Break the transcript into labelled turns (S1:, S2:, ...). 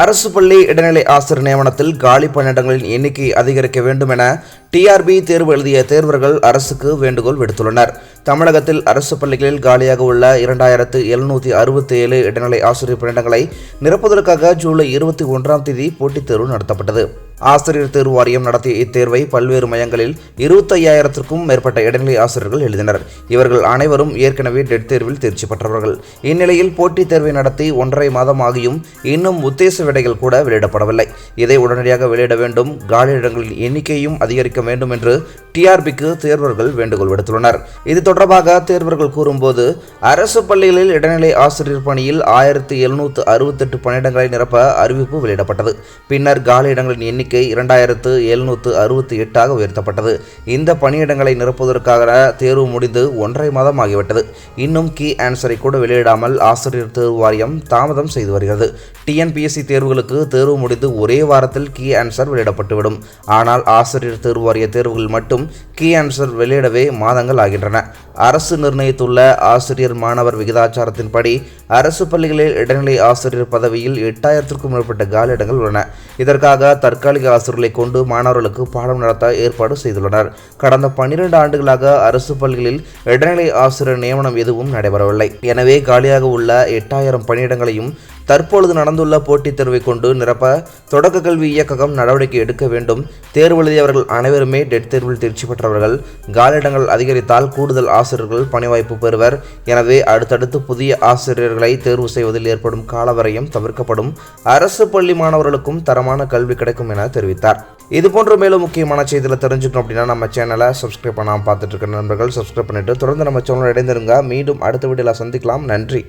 S1: அரசு பள்ளி இடைநிலை ஆசிரியர் நியமனத்தில் காலி பணியிடங்களின் எண்ணிக்கை அதிகரிக்க வேண்டும் என டிஆர்பி தேர்வு எழுதிய தேர்வர்கள் அரசுக்கு வேண்டுகோள் விடுத்துள்ளனர். தமிழகத்தில் அரசு பள்ளிகளில் காலியாக உள்ள இரண்டாயிரத்து எழுநூற்றி அறுபத்தி ஏழு இடைநிலை ஆசிரியர் பணியிடங்களை நிரப்புவதற்காக ஜூலை இருபத்தி ஒன்றாம் தேதி போட்டித் தேர்வு நடத்தப்பட்டது. ஆசிரியர் தேர்வு வாரியம் நடத்திய இத்தேர்வை பல்வேறு மையங்களில் இருபத்தையாயிரத்திற்கும் மேற்பட்ட இடைநிலை ஆசிரியர்கள் எழுதினர். இவர்கள் அனைவரும் ஏற்கனவே டெட் தேர்வில் தேர்ச்சி பெற்றவர்கள். இந்நிலையில் போட்டித் தேர்வை நடத்தி ஒன்றரை மாதம் ஆகியும் இன்னும் உத்தேச விடைகள் கூட வெளியிடப்படவில்லை. இதை உடனடியாக வெளியிட வேண்டும். காலியிடங்களின் எண்ணிக்கையும் அதிகரிக்க வேண்டும் என்று டிஆர்பிக்கு தேர்வர்கள் வேண்டுகோள் விடுத்துள்ளனர். இது தொடர்பாக தேர்வர்கள் கூறும்போது அரசு பள்ளிகளில் இடைநிலை ஆசிரியர் பணியில் ஆயிரத்தி எழுநூற்று அறுபத்தெட்டு பணியிடங்களை நிரப்ப அறிவிப்பு வெளியிடப்பட்டது. பின்னர் காலியிடங்களின் எண்ணிக்கை இரண்டாயிரத்து எழுநூற்று அறுபத்தி எட்டாக உயர்த்தப்பட்டது. இந்த பணியிடங்களை நிரப்புவதற்காக தேர்வு முடிந்து ஒன்றரை மாதம் ஆகிவிட்டது. இன்னும் கீ ஆன்சரை கூட வெளியிடாமல் ஆசிரியர் தேர்வு வாரியம் தாமதம் செய்து வருகிறது. டிஎன்பிஎஸ்சி தேர்வுகளுக்கு தேர்வு முடிந்து ஒரே வாரத்தில் கீ ஆன்சர் வெளியிடப்பட்டுவிடும். ஆனால் ஆசிரியர் தேர்வு வாரிய தேர்வுகள் மட்டும் கீ ஆன்சர் வெளியிடவே மாதங்கள் ஆகின்றன. அரசு நிர்ணயித்துள்ள ஆசிரியர் மாணவர் விகிதாச்சாரத்தின்படி அரசு பள்ளிகளில் இடைநிலை ஆசிரியர் பதவியில் எட்டாயிரத்திற்கும் மேற்பட்ட காலியிடங்கள் உள்ளன. இதற்காக தற்காலிக ஆசிரியர்களை கொண்டு மாணவர்களுக்கு பாடம் நடத்த ஏற்பாடு செய்துள்ளனர். கடந்த பன்னிரண்டு ஆண்டுகளாக அரசு பள்ளிகளில் இடைநிலை ஆசிரியர் நியமனம் எதுவும் நடைபெறவில்லை. எனவே காலியாக உள்ள எட்டாயிரம் பணியிடங்களையும் தற்பொழுது நடந்துள்ள போட்டித் தேர்வை கொண்டு நிரப்ப தொடக்க கல்வி இயக்ககம் நடவடிக்கை எடுக்க வேண்டும். தேர்வு எழுதியவர்கள் அனைவருமே டெட் தேர்வில் தேர்ச்சி பெற்றவர்கள். காலியிடங்கள் அதிகரித்தால் கூடுதல் ஆசிரியர்கள் பணி வாய்ப்பு பெறுவர். எனவே அடுத்தடுத்து புதிய ஆசிரியர்களை தேர்வு செய்வதில் ஏற்படும் காலவரையும் தவிர்க்கப்படும். அரசு பள்ளி மாணவர்களுக்கும் தரமான கல்வி கிடைக்கும் என தெரிவித்தார். இது போன்ற மேலும் முக்கியமான செய்தியில் தெரிஞ்சுக்கணும் அப்படின்னா நம்ம சேனலை சப்ஸ்கிரைப் பண்ணாமல் பார்த்துட்டு இருக்க நண்பர்கள் சப்ஸ்கிரைப் பண்ணிட்டு தொடர்ந்து நம்ம சேனல் இடைந்திருங்க மீண்டும் அடுத்த வீடியோவில் சந்திக்கலாம். நன்றி.